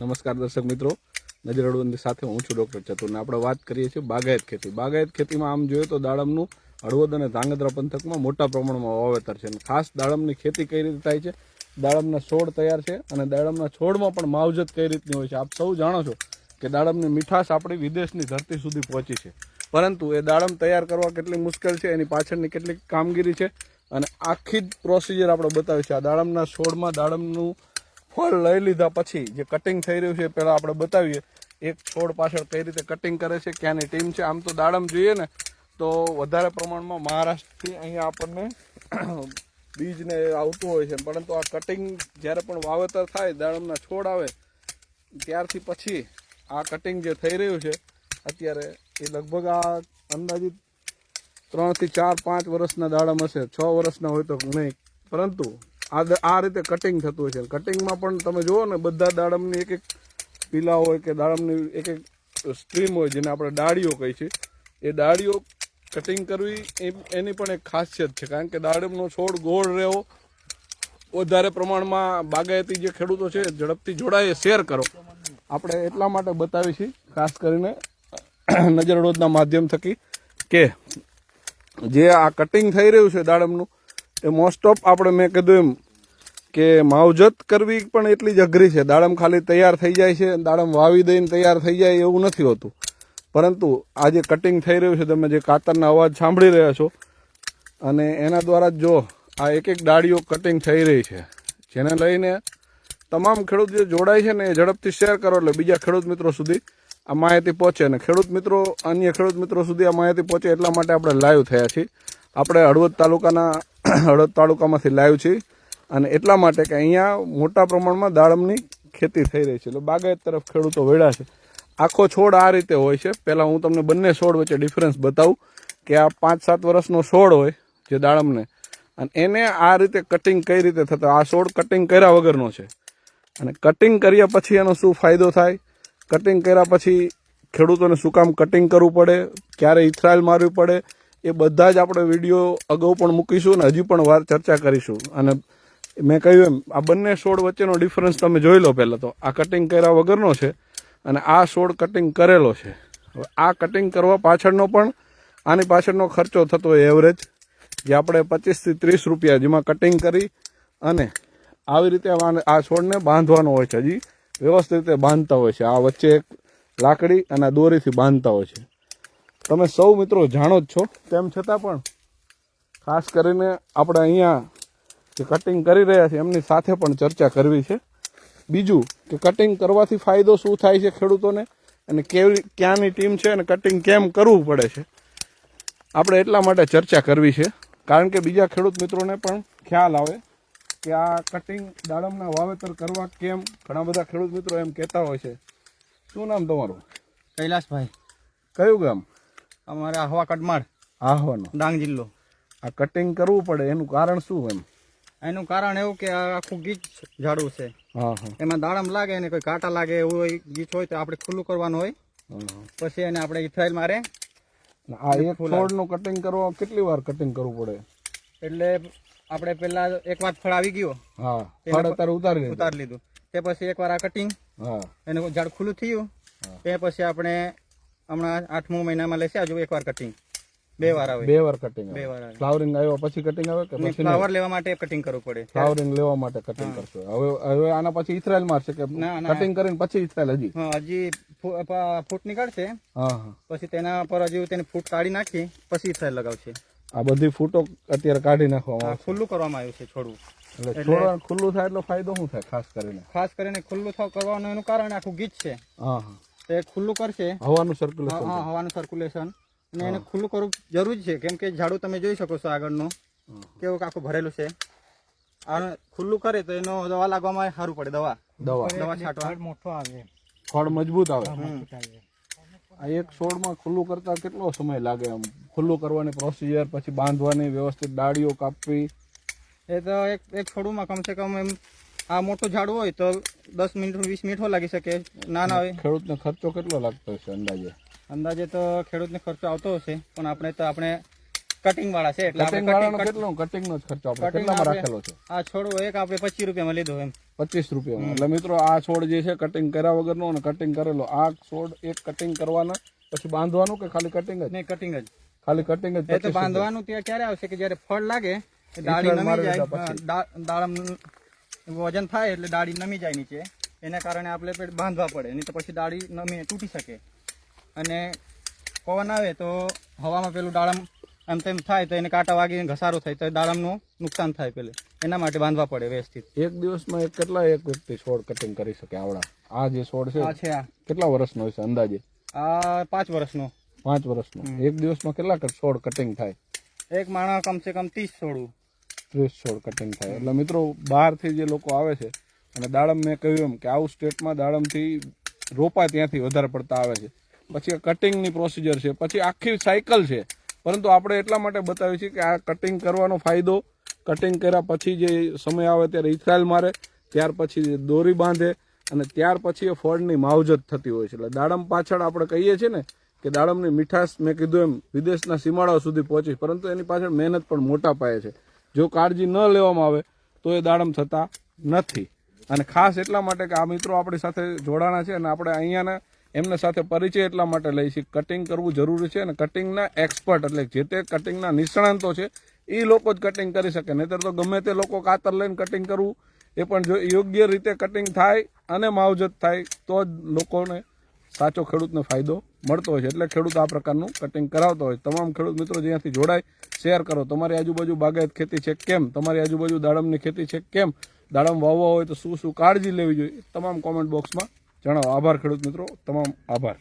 નમસ્કાર દર્શક મિત્રો. નજર અડવંદી સાથે હું છું ડૉક્ટર ચતુરને. આપણે વાત કરીએ છીએ બાગાયત ખેતી. બાગાયત ખેતીમાં આમ જોઈએ તો દાડમનું હળવદ અને ધાંગધ્રા પંથકમાં મોટા પ્રમાણમાં વાવેતર છે. અને ખાસ દાડમની ખેતી કઈ રીતે થાય છે? દાડમના છોડ તૈયાર છે અને દાડમના છોડમાં પણ માવજત કઈ રીતની હોય છે? આપ સૌ જાણો છો કે દાડમની મીઠાશ આપણી વિદેશની ધરતી સુધી પહોંચી છે. પરંતુ એ દાડમ તૈયાર કરવા કેટલી મુશ્કેલ છે? એની પાછળની કેટલી કામગીરી છે? અને આખી જ પ્રોસિજર આપણે બતાવી છે આ દાડમના છોડમાં દાડમનું ફળ લઈ લીધા પછી જે કટિંગ થઈ રહ્યું છે પહેલાં આપણે બતાવીએ. એક છોડ પાછળ કઈ રીતે કટિંગ કરે છે, ક્યાંની ટીમ છે, આમ તો દાડમ જોઈએ ને, તો વધારે પ્રમાણમાં મહારાષ્ટ્રથી અહીંયા આપણને બીજને આવતું હોય છે. પરંતુ આ કટિંગ જ્યારે પણ વાવેતર થાય, દાડમના છોડ આવે, ત્યારથી પછી આ કટિંગ જે થઈ રહ્યું છે, અત્યારે એ લગભગ આ અંદાજિત ત્રણથી ચાર પાંચ વર્ષના દાડમ હશે. છ વર્ષના હોય તો નહીં. પરંતુ આ આ રીતે કટિંગ થતું હોય છે. કટિંગમાં પણ તમે જુઓ ને, બધા દાડમની એક એક પીલા હોય કે દાડમની એક એક સ્ટ્રીમ હોય, જેને આપણે ડાળીઓ કહી છીએ એ ડાળીઓ કટિંગ કરવી એની પણ એક ખાસિયત છે. કારણ કે દાડમનો છોડ ગોળ રહેવો, વધારે પ્રમાણમાં બાગાયતી જે ખેડૂતો છે, ઝડપથી જોડાય શેર કરો. આપણે એટલા માટે બતાવી છીએ ખાસ કરીને નજર રોજના માધ્યમ થકી કે જે આ કટિંગ થઈ રહ્યું છે દાડમનું, એ મોસ્ટ ઓફ આપણે મેં કીધું એમ કે માવજત કરવી પણ એટલી જ અઘરી છે. દાડમ ખાલી તૈયાર થઈ જાય છે, દાડમ વાવી દઈને તૈયાર થઈ જાય એવું નથી હોતું. પરંતુ આ જે કટિંગ થઈ રહ્યું છે, તમે જે કાતરના અવાજ સાંભળી રહ્યા છો, અને એના દ્વારા જો આ એક એક ડાળીઓ કટિંગ થઈ રહી છે, જેને લઈને તમામ ખેડૂત જે જોડાય છે ને એ ઝડપથી શેર કરો એટલે બીજા ખેડૂત મિત્રો સુધી આ માહિતી પહોંચે. અને ખેડૂત મિત્રો, અન્ય ખેડૂત મિત્રો સુધી આ માહિતી પહોંચે એટલા માટે આપણે લાઈવ થયા છીએ. આપણે હળવદ તાલુકાના, હળવદ તાલુકામાંથી લાઈવ છીએ. અને એટલા માટે કે અહીંયા મોટા પ્રમાણમાં દાડમની ખેતી થઈ રહી છે. એટલે બાગાયત તરફ ખેડૂતો વેળા છે. આખો છોડ આ રીતે હોય છે. પહેલાં હું તમને બંને છોડ વચ્ચે ડિફરન્સ બતાવું કે આ પાંચ સાત વર્ષનો છોડ હોય જે દાડમને. અને એને આ રીતે કટિંગ કઈ રીતે થતા? આ છોડ કટિંગ કર્યા વગરનો છે. અને કટિંગ કર્યા પછી એનો શું ફાયદો થાય? કટિંગ કર્યા પછી ખેડૂતોને શું કામ કટિંગ કરવું પડે? ક્યારે ઇથરાયલ મારવી પડે? એ બધા જ આપણે વીડિયો અગાઉ પણ મૂકીશું અને હજી પણ વાર ચર્ચા કરીશું. અને મેં કહ્યું એમ, આ બંને છોડ વચ્ચેનો ડિફરન્સ તમે જોઈ લો પહેલાં તો. આ કટિંગ કર્યા વગરનો છે અને આ છોડ કટિંગ કરેલો છે. હવે આ કટિંગ કરવા પાછળનો પણ આની પાછળનો ખર્ચો થતો હોય એવરેજ જે આપણે પચીસથી ત્રીસ રૂપિયા જેમાં કટિંગ કરી અને આવી રીતે આ છોડને બાંધવાનો હોય છે હજી. વ્યવસ્થિત રીતે બાંધતા હોય છે. આ વચ્ચે એક લાકડી અને દોરીથી બાંધતા હોય છે. તમે સૌ મિત્રો જાણો જ છો. તેમ છતાં પણ ખાસ કરીને આપણે અહીંયા જે કટિંગ કરી રહ્યા છે એમની સાથે પણ ચર્ચા કરવી છે. બીજું કે કટિંગ કરવાથી ફાયદો શું થાય છે ખેડૂતોને? અને કેવી ક્યાંની ટીમ છે અને કટિંગ કેમ કરવું પડે છે? આપણે એટલા માટે ચર્ચા કરવી છે. કારણ કે બીજા ખેડૂત મિત્રોને પણ ખ્યાલ આવે કે આ કટિંગ દાડમના વાવેતર કરવા કેમ ઘણા બધા ખેડૂત મિત્રો એમ કહેતા હોય છે. શું નામ તમારું? કૈલાસભાઈ. કયું ગામ? અમારે આહવા કડમાળ આહવાનો. ડાંગ જિલ્લો. આ કટિંગ કરવું પડે એનું કારણ શું એમ? એનું કારણ એવું કે આખું ગીચ ઝાડવું છે. એમાં દાડમ લાગે ને કોઈ કાંટા લાગે એવું ગીચ હોય તો આપણે ખુલ્લું કરવાનું હોય. પછી એને આપણે ઇથરાઇલ મારે આ એક છોડનું કટિંગ કરવા કેટલી વાર કટિંગ કરવું પડે? એટલે આપણે પેલા એક વાર ફળ આવી ગયો. હા ફળ અત્યારે ઉતારી લીધું. ઉતારી લીધું. તે પછી એકવાર આ કટિંગ હા. એનું ઝાડ ખુલ્લું થયું. તે પછી આપણે હમણાં આઠમું મહિનામાં લેશે હજુ એકવાર કટિંગ બે વાર આવે બે વાર કટિંગ બે વાર આવે. ફ્લાવરિંગ આવ્યા પછી કટિંગ આવે કે પછી ફ્લાવર લેવા માટે કટિંગ કરવું પડે. ફ્લાવરિંગ લેવા માટે કટિંગ કરશો. હવે હવે આના પછી ઇથરાયલ મારશે કે. કટિંગ કરીને પછી ઇથરાયલ હજી? હજી ફૂટ નીકળશે. પછી તેના પર હજી તેને ફૂટ કાઢી નાખી પછી ઇથરાયલ લગાવશે. આ બધી ફૂટો અત્યારે કાઢી નાખવામાં આવે ખુલ્લું કરવામાં આવ્યું છે છોડવું એટલે છોડવા ખુલ્લું થાય એટલો ફાયદો શું થાય ખાસ કરીને? ખાસ કરીને ખુલ્લું થવા કરવાનું એનું કારણ આખું ગીચ છે. હા તે ખુલ્લું કરશે. હવાનું સર્ક્યુલેશન હા હવાનું સર્ક્યુલેશન અને એને ખુલ્લું કરવું જરૂરી છે. કેમ કે ઝાડુ તમે જોઈ શકો છો આગળનું. કેવું આખું ભરેલું છે. આ ખુલ્લું કરે તો એનો દવા લાગવામાં સારું પડે દવા. દવા. દવા છાંટવા. મોટો આવે. ફળ મજબૂત આવે. આ એક છોડમાં ખુલ્લું કરતા કેટલો સમય લાગે આમ? ખુલ્લું કરવાની પ્રોસિજર પછી બાંધવાની વ્યવસ્થિત ડાળીઓ કાપવી. એ તો એક એક છોડમાં કમસે કમ એમ આ મોટું ઝાડું હોય તો દસ મિનિટ વીસ મિનિટ લાગી શકે. નાના હોય. ખેડૂતને ખર્ચો કેટલો લાગતો હશે અંદાજે? અંદાજે તો ખેડૂતને ખર્ચો આવતો હશે પણ આપણે તો આપણે કટિંગ વાળા છે એટલે કટિંગ વાળાનો કેટલો? કટિંગ નો જ ખર્ચો આપણે કેટલામાં રાખેલો છે? આ છોડવો એક આપણે પચીસ રૂપિયામાં લીધો એમ. પચીસ રૂપિયામાં. એટલે મિત્રો આ છોડ જે છે કટિંગ કર્યા વગરનો અને કટિંગ કરેલો. આ છોડ એક કટિંગ કરવાના પછી બાંધવાનું કે ખાલી કટિંગ જ? નહીં કટિંગ જ. ખાલી કટિંગ જ એટલે બાંધવાનું ત્યાં ક્યારે આવશે કે જ્યારે ફળ લાગે ડાળી નમી જાય. દાડમ વજન થાય એટલે ડાળી નમી જાય નીચે. એના કારણે આપણે પેટ બાંધવા પડે નહીં તો પછી ડાળી નમી તૂટી શકે. અને પવન આવે તો હવામાં પેલું દાડમ આમ તેમ થાય તો એને કાંટા વાગીને ઘસારો થાય તો દાડમનું નુકસાન થાય પેલે. એના માટે બાંધવા પડે વ્યવસ્થિત. એક દિવસમાં એક કેટલા એક વ્યક્તિ છોડ કટિંગ કરી શકે આવડા? આ જે છોડ છે આ છે આ. કેટલા વર્ષનો છે અંદાજે? આ પાંચ વર્ષનો. પાંચ વર્ષનો. એક દિવસમાં કેટલા છોડ કટિંગ થાય? એક માણસ કમસે કમ ત્રીસ છોડું. ત્રીસ છોડ કટિંગ થાય. એટલે મિત્રો બહારથી જે લોકો આવે છે અને દાડમ મેં કહ્યું એમ કે આવું સ્ટેટમાં દાડમથી રોપા ત્યાંથી વધારે પડતા આવે છે. પછી કટિંગની પ્રોસિજર છે, પછી આખી સાયકલ છે. પરંતુ આપણે એટલા માટે બતાવીએ છીએ કે આ કટિંગ કરવાનો ફાયદો કટિંગ કર્યા પછી જે સમય આવે ત્યારે ઇથરાયલ મારે, ત્યાર પછી દોરી બાંધે, અને ત્યાર પછી એ ફળની માવજત થતી હોય છે. એટલે દાડમ પાછળ આપણે કહીએ છીએ ને કે દાડમની મીઠાશ મેં કીધું એમ, વિદેશના સીમાડાઓ સુધી પહોંચી, પરંતુ એની પાછળ મહેનત પણ મોટા પાયે છે. જો કાળજી ન લેવામાં આવે, તો એ દાડમ થતા નથી. અને ખાસ એટલા માટે કે આ મિત્રો આપણી સાથે જોડાણા છે અને આપણે અહીંયાના એમના સાથે પરિચય એટલા માટે લઈ છીએ કટિંગ કરવું જરૂરી છે અને કટિંગના એક્સપર્ટ એટલે જે તે કટિંગના નિષ્ણાંતો છે, એ લોકો જ કટિંગ કરી શકે. નહીતર તો ગમે તે લોકો કાતર લઈને કટિંગ કરવું, એ પણ જો યોગ્ય રીતે કટિંગ થાય અને માવજત થાય, તો જ લોકોને સાચો ખેડૂતને ફાયદો મળતો હોય છે. એટલે ખેડૂત આ પ્રકારનું કટિંગ કરાવતો હોય. છે. તમામ ખેડૂત મિત્રો જ્યાંથી જોડાય શેર કરો. તમારી આજુબાજુ બાગાયત ખેતી છે કેમ? તમારી આજુબાજુ દાડમની ખેતી છે કેમ? દાડમ વાવવા હોય તો શું શું કાળજી લેવી જોઈએ? તમામ કોમેન્ટ બોક્સમાં જણાવો. આભાર ખેડૂત મિત્રો. તમામ આભાર.